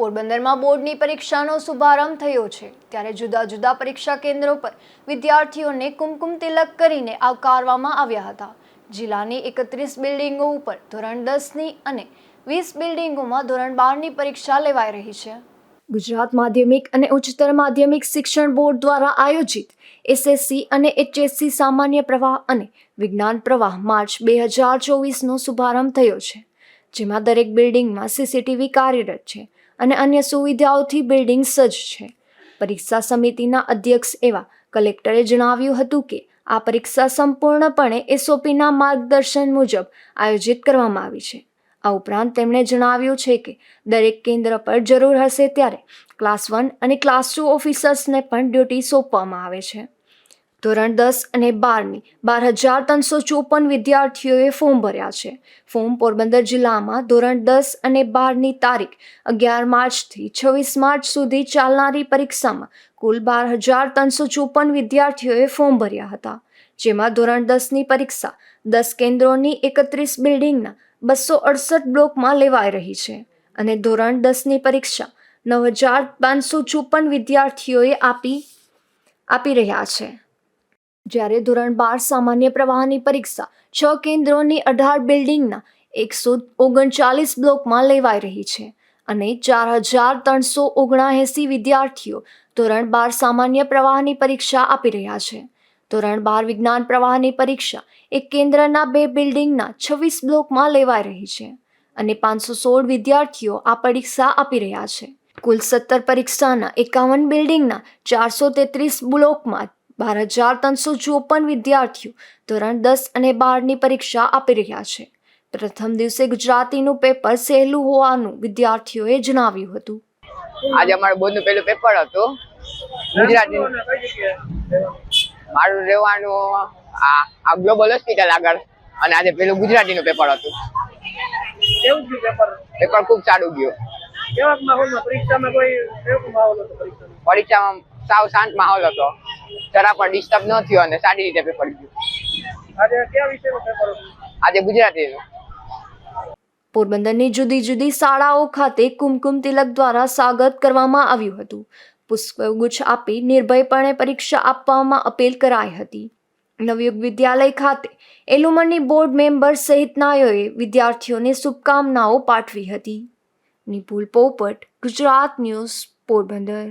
પોરબંદરમાં બોર્ડની પરીક્ષાનો શુભારંભ થયો છે, ત્યારે જુદા જુદા પરીક્ષા કેન્દ્રો પર વિદ્યાર્થીઓને કુમકુમ તિલક કરીને આવકારવામાં આવ્યા હતા. જિલ્લાની એકત્રીસ બિલ્ડિંગો ઉપર ધોરણ દસની અને વીસ બિલ્ડિંગોમાં ધોરણ બારની પરીક્ષા લેવાઈ રહી છે. ગુજરાત માધ્યમિક અને ઉચ્ચતર માધ્યમિક શિક્ષણ બોર્ડ દ્વારા આયોજિત એસએસસી અને એચએસસી સામાન્ય પ્રવાહ અને વિજ્ઞાન પ્રવાહ માર્ચ બે હજાર ચોવીસનો શુભારંભ થયો છે, જેમાં દરેક બિલ્ડિંગમાં સીસીટીવી કાર્યરત છે. અને અન્ય સુવિધાઓથી બિલ્ડિંગ સજ્જ છે. પરીક્ષા સમિતિના અધ્યક્ષ એવા કલેક્ટરે જણાવ્યું હતું કે, આ પરીક્ષા સંપૂર્ણપણે એસઓપીના માર્ગદર્શન મુજબ આયોજિત કરવામાં આવી છે. આ ઉપરાંત તેમણે જણાવ્યું છે કે, દરેક કેન્દ્ર પર જરૂર હશે ત્યારે ક્લાસ વન અને ક્લાસ ટુ ઓફિસર્સને પણ ડ્યુટી સોંપવામાં આવે છે. ધોરણ દસ અને બારની બાર હજાર ત્રણસો ચોપન વિદ્યાર્થીઓએ ફોર્મ ભર્યા છે. ફોર્મ પોરબંદર જિલ્લામાં ધોરણ દસ અને બારની તારીખ અગિયાર માર્ચથી છવ્વીસ માર્ચ સુધી ચાલનારી પરીક્ષામાં કુલ બાર હજાર ત્રણસો ચોપન વિદ્યાર્થીઓએ ફોર્મ ભર્યા હતા. જેમાં ધોરણ દસની પરીક્ષા દસ કેન્દ્રોની એકત્રીસ બિલ્ડિંગના બસો અડસઠ બ્લોકમાં લેવાઈ રહી છે અને ધોરણ દસની પરીક્ષા નવ હજાર પાંચસો ચોપન વિદ્યાર્થીઓએ આપી આપી રહ્યા છે. જ્યારે ધોરણ બાર સામાન્ય પ્રવાહની પરીક્ષા છ કેન્દ્રોની અઢાર બિલ્ડિંગના એકસો ઓગણચાલીસ બ્લોકમાં લેવાઈ રહી છે અને ચાર હજાર ત્રણસો ઓગણાએંસી વિદ્યાર્થીઓ ધોરણ બાર સામાન્ય પ્રવાહની પરીક્ષા આપી રહ્યા છે. ધોરણ બાર વિજ્ઞાન પ્રવાહની પરીક્ષા એક કેન્દ્રના બે બિલ્ડિંગના છવ્વીસ બ્લોકમાં લેવાઈ રહી છે અને પાંચસો સોળ વિદ્યાર્થીઓ આ પરીક્ષા આપી રહ્યા છે. કુલ સત્તર પરીક્ષાના એકાવન બિલ્ડિંગના ચારસો તેત્રીસ બ્લોકમાં બાર હજાર ત્રણસો ચોપન વિદ્યાર્થીઓ ધોરણ દસ અને બારની પરીક્ષા આપી રહ્યા છે. પ્રથમ દિવસે ગુજરાતીનું પેપર સહેલું હોવાનું વિદ્યાર્થીઓએ જણાવ્યું હતું. આજે અમારું બોર્ડનું પેલું પેપર હતું. ગુજરાતી. મારું રહેવાનું આ આ ગ્લોબલ હોસ્પિટલ આગળ. અને આજે પેલું ગુજરાતીનું પેપર હતું. કેવું થયું પેપર? પેપર ખૂબ સારું ગયું. કેવા માહોલમાં? પરીક્ષામાં કોઈ કેવો માહોલ હતો? પરીક્ષામાં સાવ શાંત માહોલ હતો. જરા પણ ડિસ્ટર્બ ન થયો અને સારી રીતે પેપર ગયું આજે કયા વિષયનું પેપર હતું? આજે ગુજરાતીનું. પોરબંદરની જુદી જુદી શાળાઓ ખાતે કુમકુમ તિલક દ્વારા સ્વાગત કરવામાં આવ્યું હતું. પુષ્પગુચ્છ આપી નિર્ભયપણે પરીક્ષા આપવામાં અપીલ કરાઈ હતી. નવયુગ વિદ્યાલય ખાતે એલુમની બોર્ડ મેમ્બર સહિતનાઓએ વિદ્યાર્થીઓને શુભકામનાઓ પાઠવી હતી. નિપુલ પોપટ ગુજરાત ન્યૂઝ પોરબંદર.